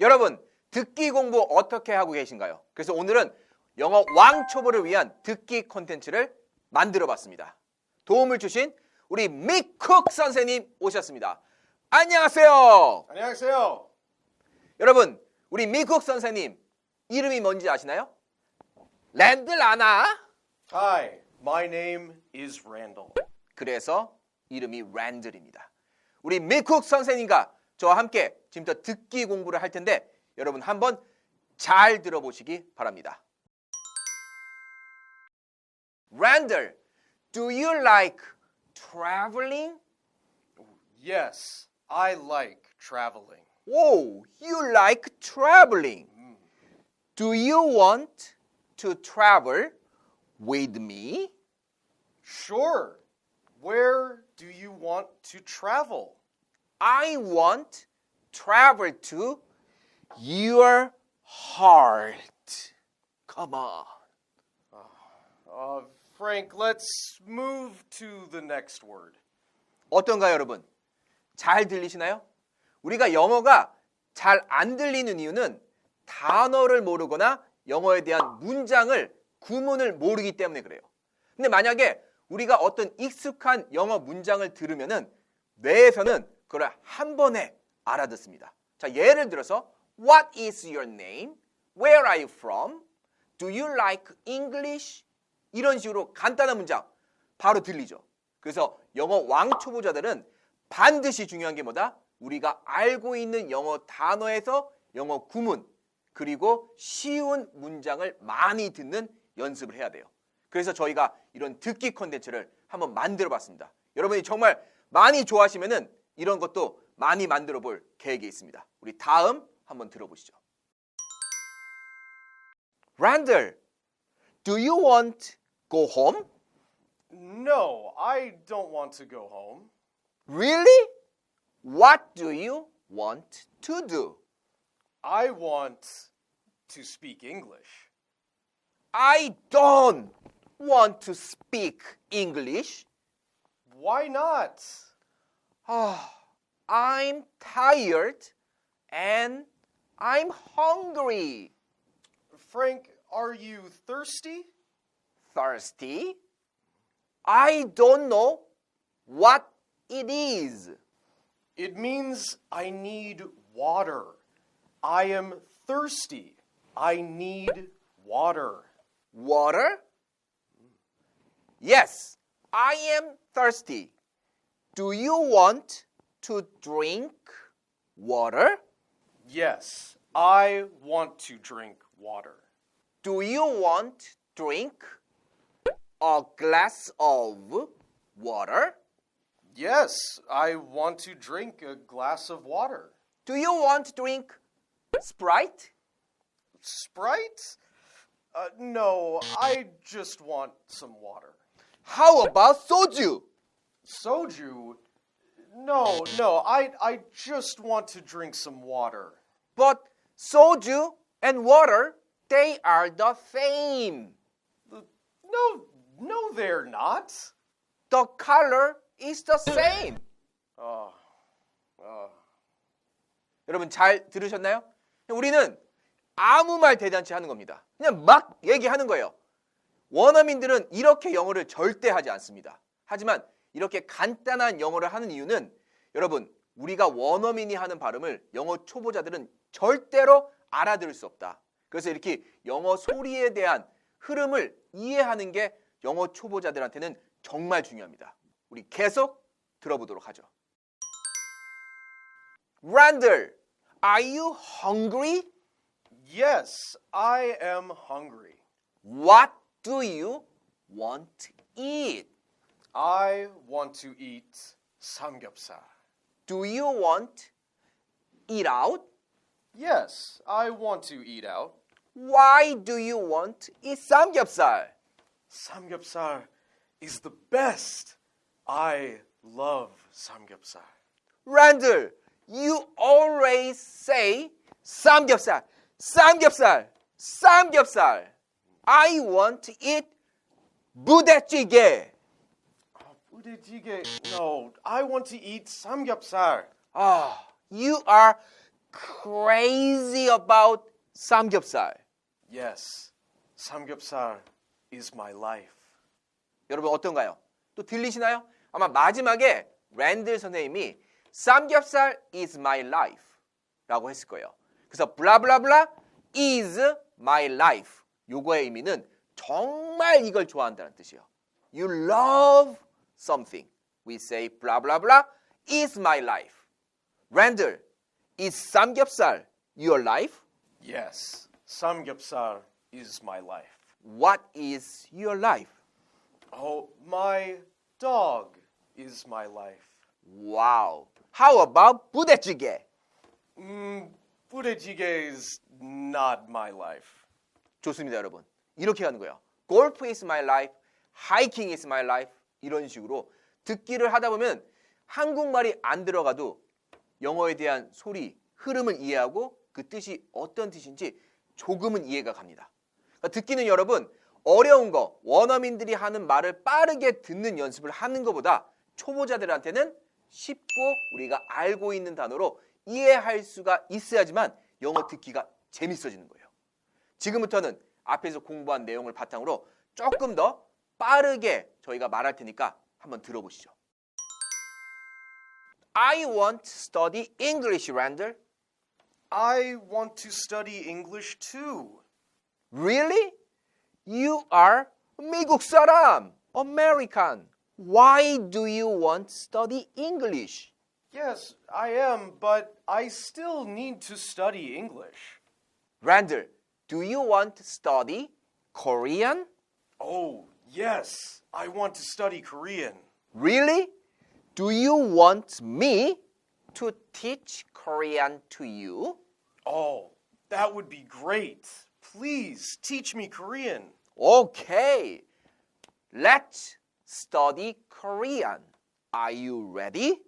여러분, 듣기 공부 어떻게 하고 계신가요? 그래서 오늘은 영어 왕초보를 위한 듣기 콘텐츠를 만들어 봤습니다. 도움을 주신 우리 미쿡 선생님 오셨습니다. 안녕하세요. 안녕하세요. 여러분, 우리 미쿡 선생님 이름이 뭔지 아시나요? 랜들 아나? Hi, my name is Randall. 그래서 이름이 랜들입니다. 우리 미쿡 선생님과 저와 함께 지금부터 듣기 공부를 할 텐데 여러분 한번 잘 들어보시기 바랍니다. 랜들, do you like traveling? Yes, I like traveling. Oh, you like traveling. Do you want to travel with me? Sure. Where do you want to travel? I want travel to your heart. Come on. Uh, Frank, let's move to the next word. 어떤가요, 여러분? 잘 들리시나요? 우리가 영어가 잘 안 들리는 이유는 단어를 모르거나 영어에 대한 문장을 구문을 모르기 때문에 그래요. 근데 만약에 우리가 어떤 익숙한 영어 문장을 들으면은 뇌에서는 그걸 한 번에 알아듣습니다. 자, 예를 들어서 What is your name? Where are you from? Do you like English? 이런 식으로 간단한 문장 바로 들리죠. 그래서 영어 왕 초보자들은 반드시 중요한 게 뭐다? 우리가 알고 있는 영어 단어에서 영어 구문 그리고 쉬운 문장을 많이 듣는 연습을 해야 돼요. 그래서 저희가 이런 듣기 콘텐츠를 한번 만들어 봤습니다. 여러분이 정말 많이 좋아하시면은 이런 것도 많이 만들어 볼 계획이 있습니다. 우리 다음 한번 들어보시죠. Randall, do you want go home? No, I don't want to go home. Really? What do you want to do? I want to speak English. I don't want to speak English. Why not? Ah, I'm tired and I'm hungry. Frank, are you thirsty? Thirsty? I don't know what it is. It means I need water. I am thirsty. I need water. Water? Yes, I am thirsty. Do you want to drink water? Yes, I want to drink water. Do you want drink a glass of water? Yes, I want to drink a glass of water. Do you want to drink Sprite? Sprite? Uh, no, I just want some water. How about soju? Soju? No, no, I, I just want to drink some water. But soju and water, they are the same. No, no, they're not. The color is the same. Oh, oh. 여러분 잘 들으셨나요? 우리는 아무 말 대잔치 하는 겁니다. 그냥 막 얘기하는 거예요. 원어민들은 이렇게 영어를 절대 하지 않습니다. 하지만 이렇게 간단한 영어를 하는 이유는 여러분 우리가 원어민이 하는 발음을 영어 초보자들은 절대로 알아들을 수 없다. 그래서 이렇게 영어 소리에 대한 흐름을 이해하는 게 영어 초보자들한테는 정말 중요합니다. 우리 계속 들어보도록 하죠. Randall, are you hungry? Yes, I am hungry. What do you want to eat? I want to eat samgyeopsal. Do you want eat out? Yes, I want to eat out. Why do you want to eat samgyeopsal? Samgyeopsal is the best. I love samgyeopsal. Randall, you always say samgyeopsal, samgyeopsal, samgyeopsal. I want to eat 부대찌개. Oh, 부대찌개. No, I want to eat samgyeopsal. Ah, you are crazy about 삼겹살. Yes, samgyeopsal is my life. 여러분 어떤가요? 또 들리시나요? 아마 마지막에 랜들 선생님이 삼겹살 is my life 라고 했을 거예요. 그래서 블라블라블라 is my life 요거의 의미는 정말 이걸 좋아한다는 뜻이에요. You love something. We say blah blah blah is my life. 랜들, is 삼겹살 your life? Yes, samgyeopsal is my life. What is your life? Oh, my dog is my life. Wow. How about 부대찌개? Mm, budae is not my life. 좋습니다, 여러분. 이렇게 하는 거예요. Golf is my life, hiking is my life 이런 식으로 듣기를 하다 보면 한국말이 안 들어가도 영어에 대한 소리, 흐름을 이해하고 그 뜻이 어떤 뜻인지 조금은 이해가 갑니다. 그러니까 듣기는 여러분 어려운 거, 원어민들이 하는 말을 빠르게 듣는 연습을 하는 것보다 초보자들한테는 쉽고 우리가 알고 있는 단어로 이해할 수가 있어야지만 영어 듣기가 재밌어지는 거예요. 지금부터는 앞에서 공부한 내용을 바탕으로 조금 더 빠르게 저희가 말할 테니까 한번 들어보시죠. I want to study English, Randall. I want to study English too. Really? You are 미국 사람, American. Why do you want to study English? Yes, I am, but I still need to study English. Randall, do you want to study Korean? Oh, yes, I want to study Korean. Really? Do you want me to teach Korean to you? Oh, that would be great. Please teach me Korean. Okay. Let's study Korean. Are you ready?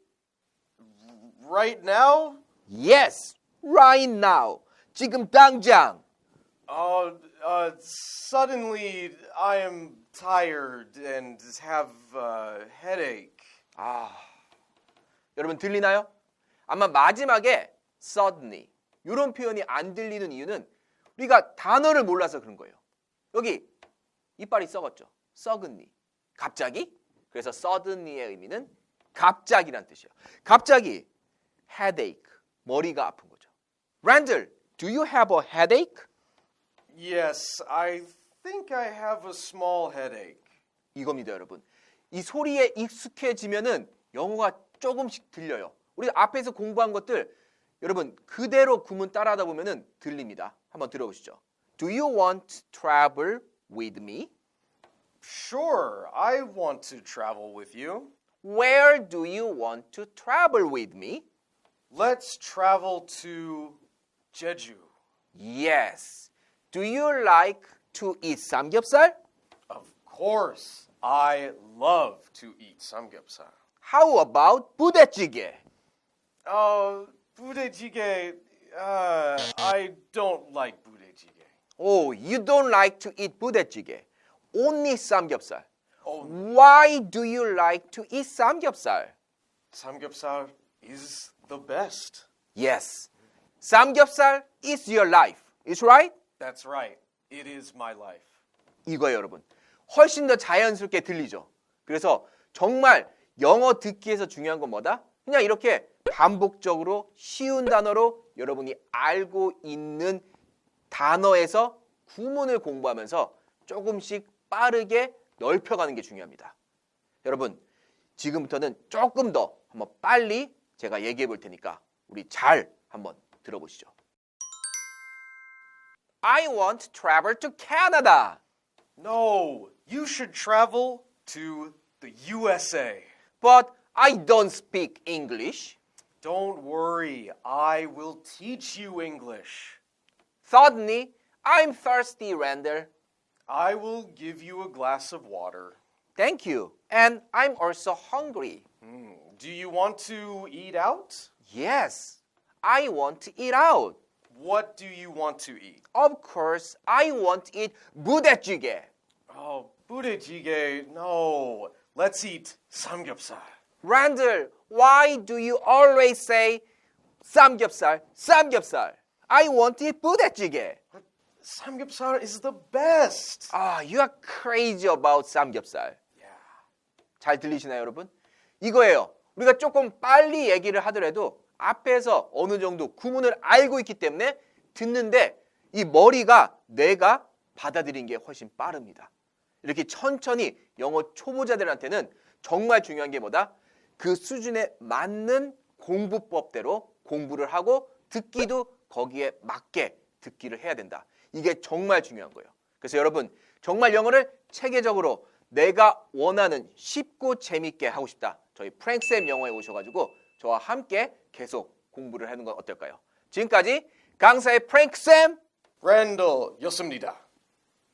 Right now? Yes, right now. 지금 당장. Uh, uh, suddenly I am tired and have a headache. 아, 여러분 들리나요? 아마 마지막에 suddenly 이런 표현이 안 들리는 이유는 우리가 단어를 몰라서 그런 거예요. 여기 이빨이 썩었죠. suddenly 갑자기. 그래서 suddenly의 의미는 갑자기란 뜻이에요. 갑자기 headache 머리가 아픈 거죠. Randall, do you have a headache? Yes, I think I have a small headache. 이겁니다, 여러분. 이 소리에 익숙해지면은 영어가 조금씩 들려요. 우리 앞에서 공부한 것들 여러분 그대로 구문 따라하다 보면은 들립니다. 한번 들어보시죠. Do you want to travel with me? Sure, I want to travel with you. Where do you want to travel with me? Let's travel to Jeju. Yes. Do you like to eat samgyeopsal? Of course, I love to eat samgyeopsal. How about budejjigae? Oh, budejjigae. Uh, I don't like budejjigae. Oh, you don't like to eat budejjigae. Only samgyeopsal. Oh. Why do you like to eat samgyeopsal? Samgyeopsal is the best. Yes. Samgyeopsal is your life. Is right? That's right. It is my life. 이거예요, 여러분. 훨씬 더 자연스럽게 들리죠. 그래서 정말 영어 듣기에서 중요한 건 뭐다? 그냥 이렇게 반복적으로 쉬운 단어로 여러분이 알고 있는 단어에서 구문을 공부하면서 조금씩 빠르게 넓혀가는 게 중요합니다. 여러분, 지금부터는 조금 더 한번 빨리 제가 얘기해 볼 테니까 우리 잘 한번 들어보시죠. I want to travel to Canada. No, you should travel to the USA. But I don't speak English. Don't worry, I will teach you English. Suddenly, I'm thirsty, Randall. I will give you a glass of water. Thank you. And I'm also hungry. Hmm, Do you want to eat out? Yes, I want to eat out. What do you want to eat? Of course, I want to eat 부대찌개. Oh, budae no. Let's eat samgyeopsal. Randall, why do you always say 삼겹살, 삼겹살. I want to eat 부대찌개. Samgyeopsal is the best. 아, you are crazy about 삼겹살. 잘 들리시나요, 여러분? 이거예요. 우리가 조금 빨리 얘기를 하더라도 앞에서 어느 정도 구문을 알고 있기 때문에 듣는데 이 머리가 뇌가 받아들이는 게 훨씬 빠릅니다. 이렇게 천천히 영어 초보자들한테는 정말 중요한 게 뭐다? 그 수준에 맞는 공부법대로 공부를 하고 듣기도 거기에 맞게 듣기를 해야 된다. 이게 정말 중요한 거예요. 그래서 여러분 정말 영어를 체계적으로 내가 원하는 쉽고 재밌게 하고 싶다. 저희 프랭쌤 영어에 오셔가지고 저와 함께 계속 공부를 하는 건 어떨까요? 지금까지 강사의 프랭쌤 Randall Yosemite.